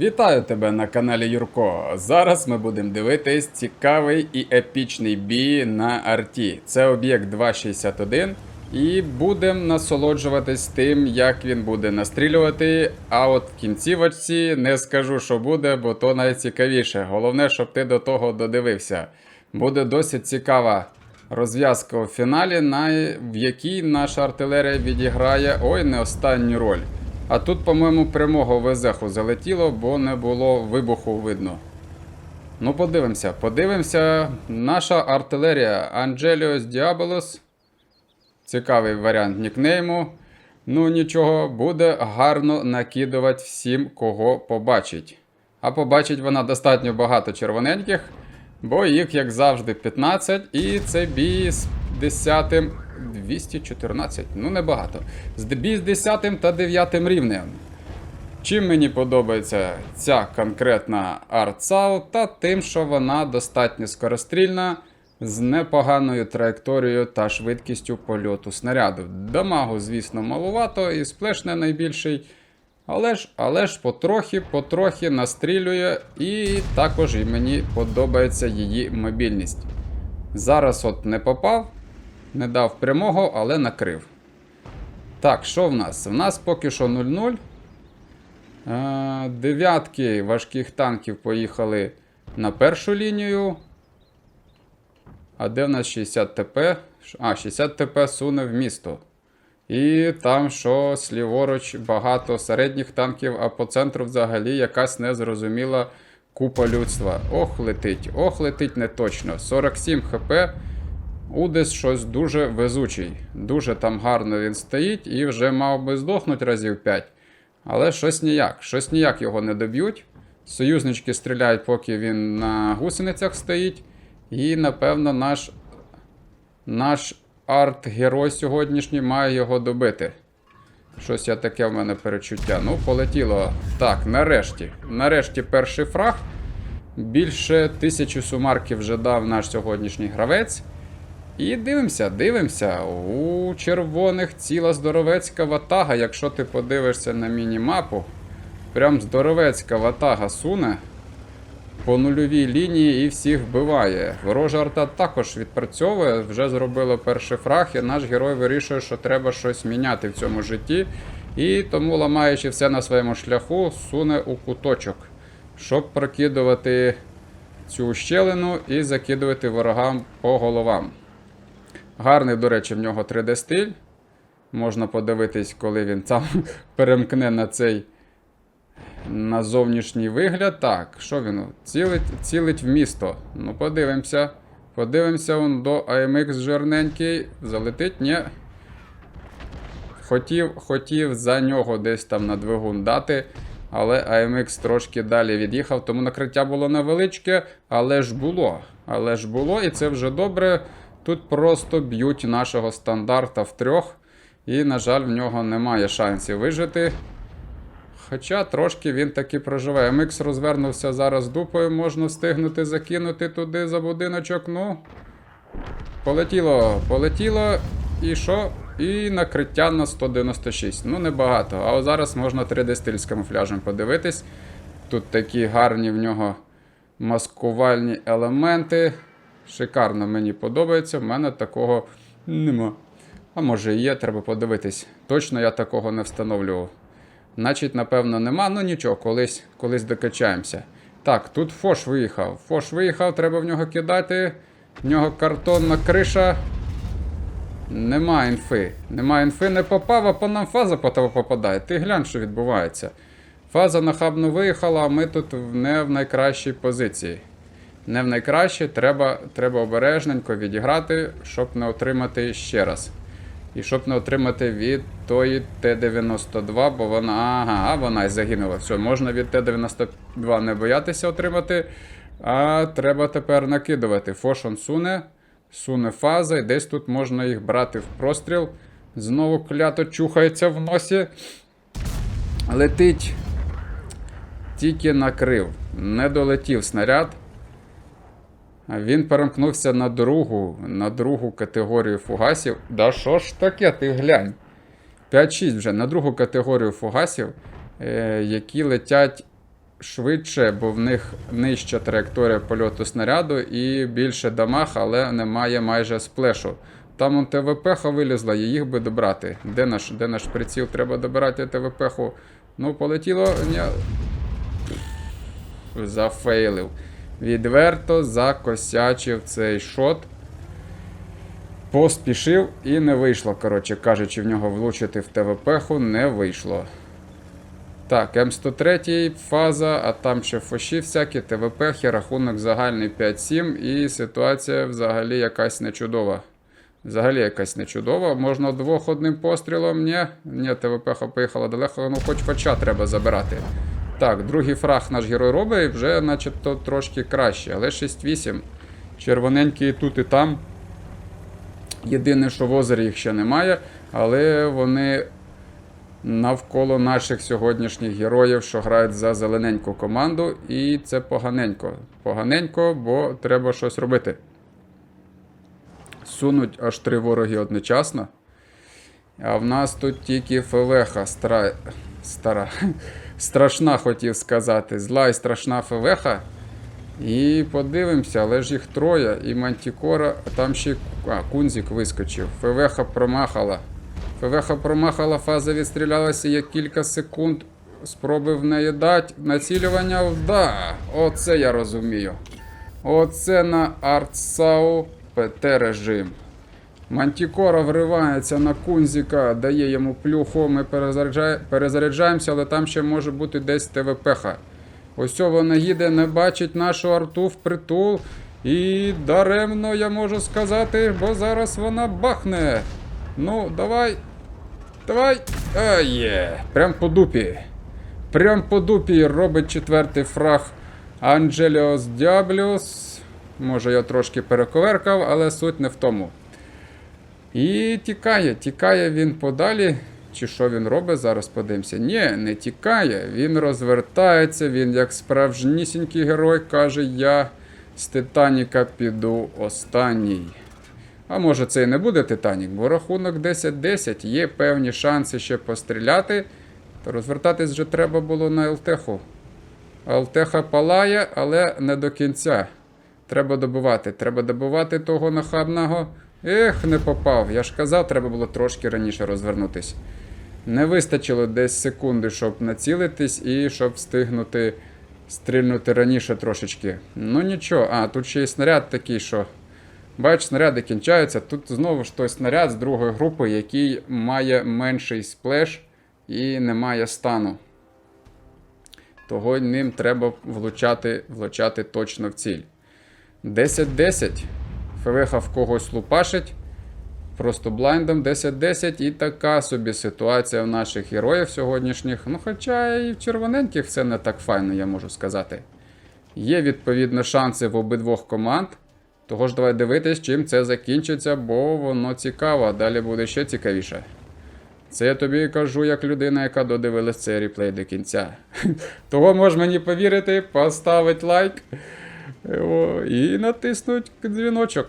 Вітаю тебе на каналі Юрко. Зараз ми будемо дивитись цікавий і епічний бій на арті. Це об'єкт 261. І будемо насолоджуватись тим, як він буде настрілювати. А от в кінцівочці не скажу, що буде, бо то найцікавіше. Головне, щоб ти до того додивився. Буде досить цікава розв'язка у фіналі, на... в якій наша артилерія відіграє ой не останню роль. А тут, по-моєму, прямого везеху залетіло, бо не було вибуху видно. Ну, подивимося, подивимося. Наша артилерія Анджеліос Діаболос. Цікавий варіант нікнейму. Ну нічого, буде гарно накидувати всім, кого побачить. А побачить вона достатньо багато червоненьких, бо їх, як завжди, 15, і це бій з 10 214, ну небагато. З бій з 10 та 9 рівнем. Чим мені подобається ця конкретна артсау, та тим, що вона достатньо скорострільна, з непоганою траєкторією та швидкістю польоту снаряду. Дамагу, звісно, малувато і сплеш не найбільший. Але ж, але ж потрохи, потрохи настрілює, і також і мені подобається її мобільність. Зараз от не попав, не дав прямого, але накрив. Так, що в нас? В нас поки що 0-0. Е, Дев'ятки важких танків поїхали на першу лінію. А де в нас 60 ТП? А, 60 ТП суне в місто. І там, що сліворуч багато середніх танків, а по центру взагалі якась незрозуміла купа людства. Ох, летить, ох, летить не точно. 47 хп. Удес щось дуже везучий. Дуже там гарно він стоїть і вже мав би здохнути разів 5. Але щось ніяк. Щось ніяк його не доб'ють. Союзнички стріляють, поки він на гусеницях стоїть. І, напевно, наш, наш арт-герой сьогоднішній має його добити. Щось я таке в мене перечуття. Ну, полетіло. Так, нарешті. Нарешті перший фраг. Більше тисячі сумарків вже дав наш сьогоднішній гравець. І дивимося, дивимося. У червоних ціла здоровецька ватага. Якщо ти подивишся на мінімапу, прям здоровецька ватага суне по нульовій лінії і всіх вбиває. Ворожа арта також відпрацьовує, вже зробила перший фраг, і наш герой вирішує, що треба щось міняти в цьому житті. І тому, ламаючи все на своєму шляху, суне у куточок, щоб прокидувати цю ущелину і закидувати ворогам по головам. Гарний, до речі, в нього 3D-стиль. Можна подивитись, коли він там перемкне на цей на зовнішній вигляд. Так, що він? Цілить, цілить в місто. Ну, подивимося. Подивимося он до AMX жирненький. Залетить? Ні. Хотів, хотів за нього десь там на двигун дати. Але AMX трошки далі від'їхав, тому накриття було невеличке, але ж було. Але ж було, і це вже добре. Тут просто б'ють нашого стандарта в трьох. І, на жаль, в нього немає шансів вижити. Хоча трошки він таки проживе. MX розвернувся зараз дупою, можна встигнути закинути туди за будиночок. Ну. Полетіло, полетіло. І що? І накриття на 196. Ну, небагато. А зараз можна 3D-стиль з камуфляжем подивитись. Тут такі гарні в нього маскувальні елементи. Шикарно мені подобається. В мене такого нема. А може і є, треба подивитись. Точно я такого не встановлював. Значить, напевно, нема. Ну нічого, колись, колись докачаємося. Так, тут Фош виїхав. Фош виїхав, треба в нього кидати. В нього картонна криша. Нема інфи. Нема інфи, не попав, а по нам фаза попадає. Ти глянь, що відбувається. Фаза нахабно виїхала, а ми тут не в найкращій позиції. Не в найкращій, треба, треба обережненько відіграти, щоб не отримати ще раз. І щоб не отримати від тої Т-92, бо вона. Ага, вона й загинула. Все, можна від Т-92 не боятися отримати. А треба тепер накидувати. Фошон суне, суне фаза, і десь тут можна їх брати в простріл. Знову клято чухається в носі. Летить. Тільки накрив. Не долетів снаряд. Він перемкнувся на другу, на другу категорію фугасів. Да що ж таке, ти глянь. 5-6 вже на другу категорію фугасів, е, які летять швидше, бо в них нижча траєкторія польоту снаряду і більше дамаг, але немає майже сплешу. Там он ТВП-ха вилізла, їх би добрати. Де наш, де наш приціл? Треба добирати ТВП-ху. Ну, полетіло. Ні. Зафейлив. Відверто закосячив цей шот. Поспішив і не вийшло, коротше кажучи, в нього влучити в ТВП-ху не вийшло. Так, М103 фаза, а там ще фоші всякі, ТВП, рахунок загальний 5-7, і ситуація взагалі якась нечудова. Взагалі якась нечудова. Можна двох одним пострілом. Ні, ні, ТВП поїхала далеко, ну хоч фоча треба забирати. Так, другий фраг наш герой робить, і вже начебто трошки краще, але 6-8. Червоненький і тут і там. Єдине, що в озері їх ще немає, але вони навколо наших сьогоднішніх героїв, що грають за зелененьку команду, і це поганенько. Поганенько, бо треба щось робити. Сунуть аж три вороги одночасно. А в нас тут тільки ФВХ стара. Стара. Страшна хотів сказати. Зла і страшна ФВХ. І подивимося, але ж їх троє. І Мантікора, там ще а, Кунзік вискочив. ФВХ промахала. ФВХ промахала, фаза відстрілялася є кілька секунд. Спроби в неї дати. Націлювання да. Оце я розумію. Оце на Артсау ПТ режим. Мантікора вривається на Кунзіка, дає йому плюху, ми перезаряджає- перезаряджаємося, але там ще може бути десь ТВПХ. Ось вона їде, не бачить нашу арту впритул. І даремно я можу сказати, бо зараз вона бахне. Ну, давай. Давай. А, є. Прям по дупі. Прям по дупі робить четвертий фраг Анджеліос Діабліус. Може, я трошки перековеркав, але суть не в тому. І тікає, тікає він подалі. Чи що він робить? Зараз подивимося. Ні, не тікає. Він розвертається, він як справжнісінький герой каже: Я з Титаніка піду останній. А може це і не буде Титанік, бо рахунок 10-10, є певні шанси ще постріляти. То розвертатись вже треба було на ЛТХу. ЛТХ палає, але не до кінця. Треба добивати. Треба добивати того нахабного. Ех, не попав. Я ж казав, треба було трошки раніше розвернутись. Не вистачило десь секунди, щоб націлитись і щоб встигнути стрільнути раніше трошечки. Ну нічого, а тут ще й снаряд такий, що. Бач, снаряди кінчаються. Тут знову ж той снаряд з другої групи, який має менший сплеш і не має стану. Того ним треба влучати, влучати точно в ціль. 10-10. ФВХ в когось лупашить. Просто блайндом 10-10 і така собі ситуація в наших героїв сьогоднішніх. Ну, хоча і в червоненьких все не так файно, я можу сказати. Є відповідно шанси в обидвох команд. Того ж давай дивитись, чим це закінчиться, бо воно цікаво, далі буде ще цікавіше. Це я тобі кажу як людина, яка додивилась цей реплей до кінця. Того можеш мені повірити, поставити лайк о, і натиснуть дзвіночок.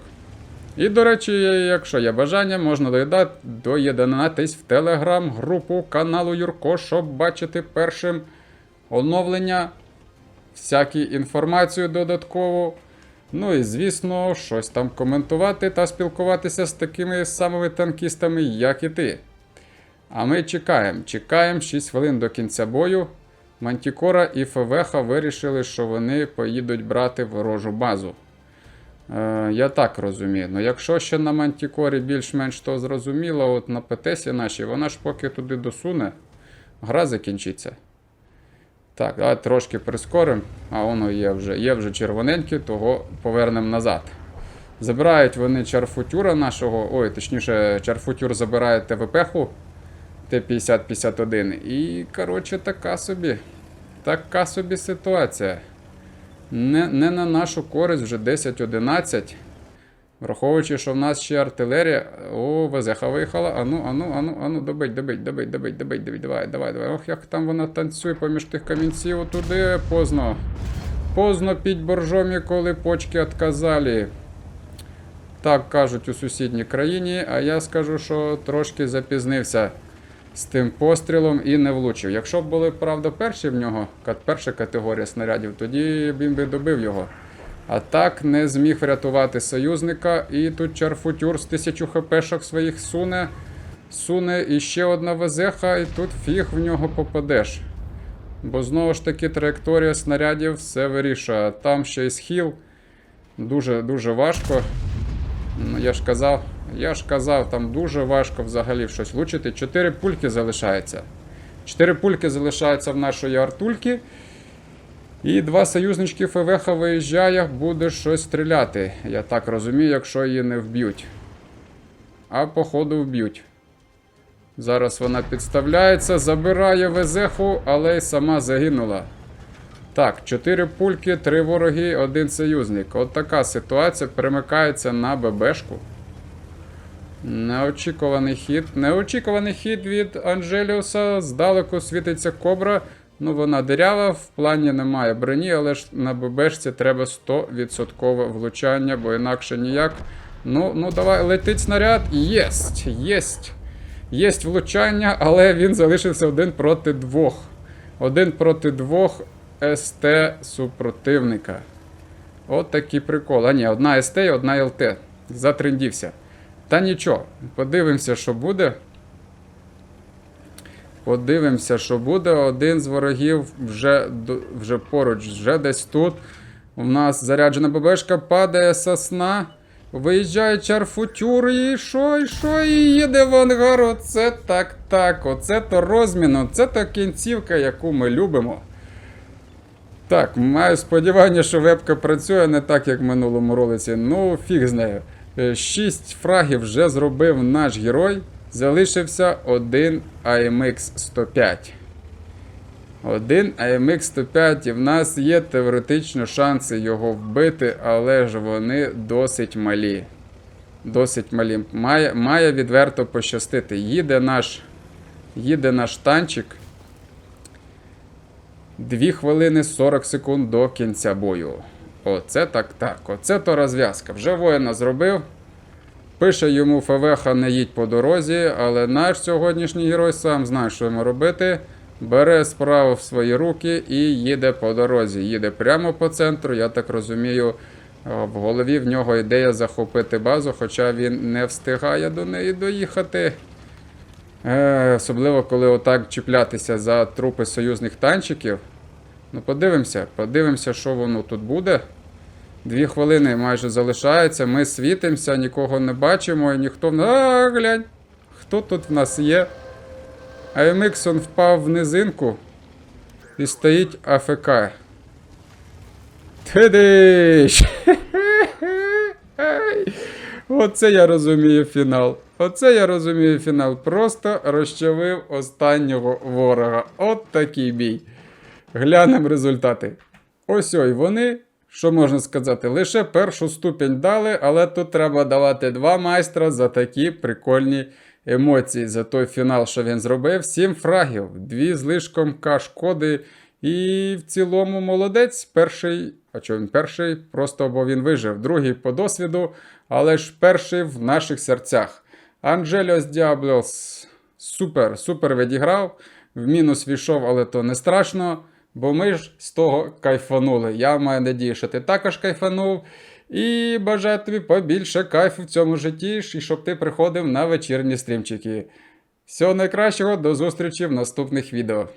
І, до речі, якщо є бажання, можна доєднатись в телеграм-групу каналу Юрко, щоб бачити першим оновлення, всяку інформацію додаткову. Ну і звісно, щось там коментувати та спілкуватися з такими самими танкістами, як і ти. А ми чекаємо. Чекаємо 6 хвилин до кінця бою. Мантікора і ФВХ вирішили, що вони поїдуть брати ворожу базу. Е, я так розумію. Ну, якщо ще на Мантікорі більш-менш то зрозуміло, от на ПТСі нашій, вона ж поки туди досуне, гра закінчиться. Так, давай трошки прискоримо. А воно є вже, є вже червоненьке, того повернемо назад. Забирають вони чарфутюра нашого, ой, точніше, чарфутюр забирає ТВП-ху Т-50-51. І, коротше, така собі. Така собі ситуація. Не, не на нашу користь вже 10-11. Враховуючи, що в нас ще артилерія. О, Везеха виїхала. Ану, ану, ану, ану, добить, добить, добить, добить, добить, добить, давай, давай, давай. Ох, як там вона танцює поміж тих камінців отуди поздно. Поздно піть боржомі, коли почки отказали. Так кажуть у сусідній країні, а я скажу, що трошки запізнився. З тим пострілом і не влучив. Якщо б були, правда, перші в нього, перша категорія снарядів, тоді він би добив його. А так не зміг врятувати союзника. І тут Чарфутюр з тисячу хпшок своїх суне. Суне і ще одна везеха, і тут фіг в нього попадеш. Бо знову ж таки траєкторія снарядів все вирішує. Там ще й схил. Дуже дуже важко. Ну, я ж казав, я ж казав, там дуже важко взагалі щось влучити. Чотири пульки залишається. Чотири пульки залишаються в нашої артульки. І два союзнички ФВХ виїжджає, буде щось стріляти. Я так розумію, якщо її не вб'ють. А походу вб'ють. Зараз вона підставляється, забирає везеху, але й сама загинула. Так, 4 пульки, 3 вороги, один союзник. От така ситуація перемикається на ББшку. Неочікуваний хід. Неочікуваний хід від Анджеліуса. Здалеку світиться кобра. Ну, вона дирява, в плані немає броні, але ж на ББшці треба 100% влучання, бо інакше ніяк. Ну, ну давай, летить снаряд. Єсть! Єсть! Єсть влучання, але він залишився один проти двох. Один проти двох СТ супротивника. От такий прикол. А ні, одна СТ і одна ЛТ. Затрендівся. Та нічого, подивимося, що буде. Подивимося, що буде. Один з ворогів вже, вже поруч, вже десь тут. У нас заряджена ББшка, падає сосна. Виїжджає чарфутюр і що, і що, і їде в ангар. Оце так так. Оце то розмін, оце то кінцівка, яку ми любимо. Так, маю сподівання, що вебка працює не так, як в минулому ролиці. Ну, фіг з нею. Е, Шість фрагів вже зробив наш герой. Залишився один AMX 105. Один AMX 105, і в нас є теоретично шанси його вбити, але ж вони досить малі. Досить малі. Має, має відверто пощастити. Їде наш, їде наш танчик. 2 хвилини 40 секунд до кінця бою. Оце так так. Оце то розв'язка. Вже воїна зробив. Пише йому ФВХ не їдь по дорозі, але наш сьогоднішній герой сам знає, що йому робити. Бере справу в свої руки і їде по дорозі. Їде прямо по центру. Я так розумію, в голові в нього ідея захопити базу, хоча він не встигає до неї доїхати. Е, особливо, коли отак чіплятися за трупи союзних танчиків. Ну, подивимося, подивимося, що воно тут буде. Дві хвилини майже залишається. Ми світимося, нікого не бачимо, і ніхто в А, глянь! Хто тут в нас є? Аймиксон впав в низинку і стоїть АФК. Тидиш! Оце я розумію фінал. Оце я розумію фінал. Просто розчавив останнього ворога. От такий бій. Глянемо результати. Ось ой, вони, що можна сказати, лише першу ступінь дали, але тут треба давати два майстра за такі прикольні емоції. За той фінал, що він зробив. Сім фрагів, дві з лишком К. І в цілому молодець. Перший, а чого він перший? Просто бо він вижив. Другий по досвіду, але ж перший в наших серцях. Анджеліос Діаблос супер, супер відіграв. В мінус війшов, але то не страшно, бо ми ж з того кайфанули. Я маю надію, що ти також кайфанув. І бажаю тобі побільше кайфу в цьому житті, і щоб ти приходив на вечірні стрімчики. Всього найкращого, до зустрічі в наступних відео.